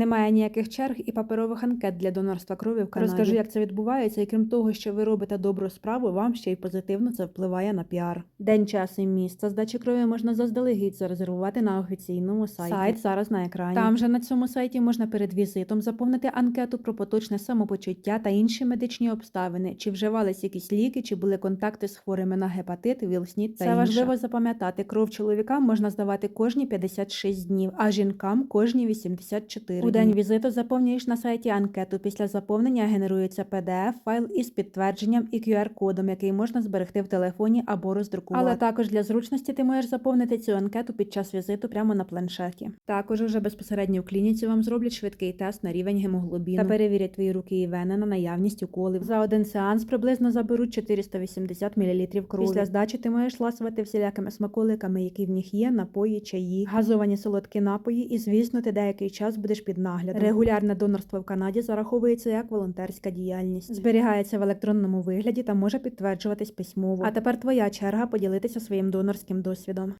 Немає ніяких черг і паперових анкет для донорства крові в Канаді. Розкажу, як це відбувається, і крім того, що ви робите добру справу, вам ще й позитивно це впливає на піар. День, час і місце здачі крові можна заздалегідь зарезервувати на офіційному сайті. Сайт зараз на екрані. Там же на цьому сайті можна перед візитом заповнити анкету про поточне самопочуття та інші медичні обставини, чи вживались якісь ліки, чи були контакти з хворими на гепатит, віл-снід та Це інше. важливо запам'ятати. Кров чоловікам можна здавати кожні 56 днів, а жінкам кожні 84 У день візиту заповнюєш на сайті анкету. Після заповнення генерується PDF-файл із підтвердженням і QR-кодом, який можна зберегти в телефоні або роздрукувати. Але також для зручності ти можеш заповнити цю анкету під час візиту прямо на планшеті. Також уже безпосередньо в клініці вам зроблять швидкий тест на рівень гемоглобіну та перевірять твої руки і вени на наявність уколів. За один сеанс приблизно заберуть 480 мл крові. Після здачі ти можеш ласувати всілякими смаколиками, які в них є, напої, чаї, газовані солодкі напої, і звісно, ти деякий час будеш під наглядом. Регулярне донорство в Канаді зараховується як волонтерська діяльність, зберігається в електронному вигляді та може підтверджуватись письмово. А тепер твоя черга поділитися своїм донорським досвідом.